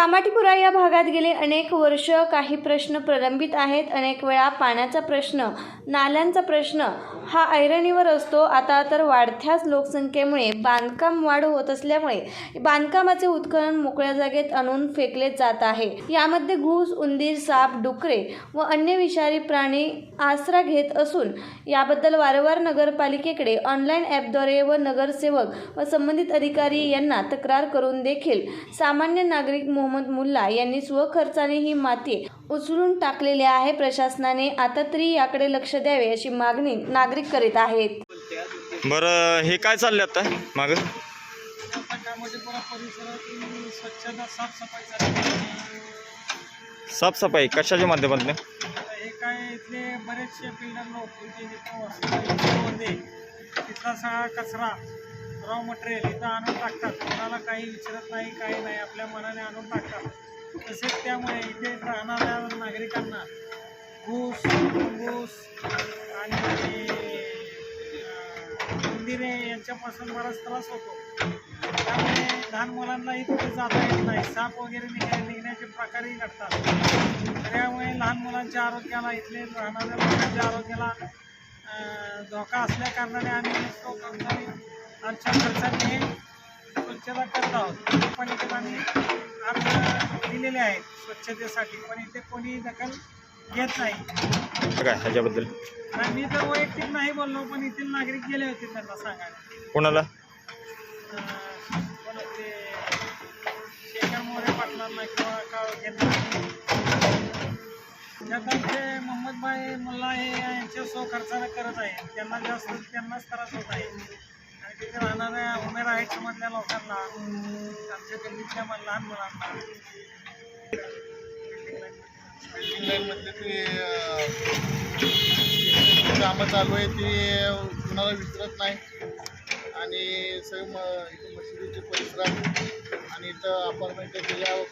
कामाठीपुरा या भागात गेले अनेक वर्ष काही प्रश्न प्रलंबित आहेत. अनेक वेळा पाण्याचा प्रश्न नाल्यांचा प्रश्न हा ऐरणीवर असतो. आता तर वाढत्याच लोकसंख्येमुळे बांधकाम वाढ होत असल्यामुळे बांधकामाचे उत्खनन मोकळ्या जागेत आणून फेकले जात आहे. यामध्ये घूस उंदीर साप डुकरे व अन्य विषारी प्राणी आसरा घेत असून याबद्दल वारंवार नगरपालिकेकडे ऑनलाईन ॲपद्वारे व नगरसेवक व संबंधित अधिकारी यांना तक्रार करून देखील सामान्य नागरिक मोहम्मद मुल्ला यांनी स्वखर्चाने ही माती उचलून टाकलेली आहे. प्रशासनाने आता तरी याकडे लक्ष द्यावे अशी मागणी नागरिक करीत आहेत. बरं हे काय चाललं आता मागं? साफसफाई कशाच्या माध्यमातून? आता हे काय इथले बरेचसे बिल्डर लोक तिथला सगळा कचरा रॉ मटेरियल इथं आणून टाकतात. कोणाला काही विचारत नाही काही नाही. आपल्या मनाने आणून टाकतात. तसेच त्यामुळे इथे राहणाऱ्या नागरिकांना घूस घूस आणि अं, उंदीरे यांच्यापासून बराच त्रास होतो. त्यामुळे लहान मुलांना इथे जाता येत नाही. साप वगैरे निघाय निघण्याचे प्रकारही घडतात. त्यामुळे लहान मुलांच्या आरोग्याला इथले राहणाऱ्या लोकांच्या आरोग्याला धोका असल्या कारणाने आम्ही स्वखर्चाने आमच्या खर्चाने हे स्वच्छता करत आहोत. पण इथे आम्ही अर्ज दिलेले आहेत स्वच्छतेसाठी पण इथे कोणी दखल घेत नाही. काय ह्याच्याबद्दल? मी तर वैयक्तिक नाही बोललो पण येथील नागरिक गेले होते त्यांना सांगायला. कोणाला? शेखर मोरे पाटलांना किंवा घेतला आमचे मोहम्मदभाई मुल्ला हे यांच्या स्वखर्चानं करत आहे त्यांना जास्त त्यांनाच त्रास होत आहे. तिथे राहणाऱ्या उमेर आहेत समजल्या लोकांना? आमच्या गल्लीतल्या म- लहान मुलांना. बिल्डिंग लाईनमधले ते कामं चालू आहे ते कुणाला विसरत नाही. आणि सगळे म इथं मशिदीचे परिसर आहेत. आणि इथं अपार्टमेंट त्याच्या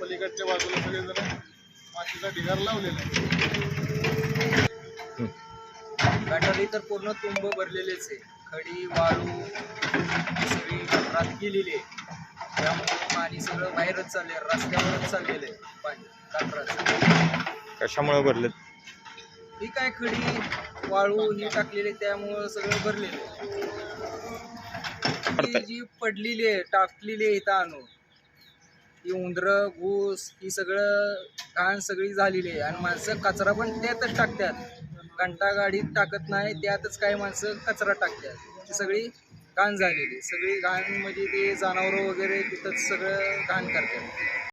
पलीकडच्या बाजूला सगळेजण मातीचा ढिगार लावलेला आहे. गटारी तर पूर्ण तुंब भरलेलेच आहे. खडी वाळू सगळी गटारात गेलेली आहे. त्यामुळे पाणी सगळं बाहेरच चालले रस्त्यावरच चाललेलं आहे पाणी गटाराचं कशामुळे भरलेत? ही काय खडी वाळू ही टाकलेली त्यामुळं सगळं भरलेलं आहे. ही जी पडलेली आहे टाकलेली आहे इथं आणून ही उंदरं घूस ही सगळं घाण सगळी झालेली आहे. आणि माणसं कचरा पण त्यातच टाकतात. घंटा गाडीत टाकत नाही त्यातच काही माणसं कचरा टाकतात. ती सगळी घाण झालेली सगळी घाण म्हणजे ते जनावरं वगैरे तिथंच सगळं घाण करतात.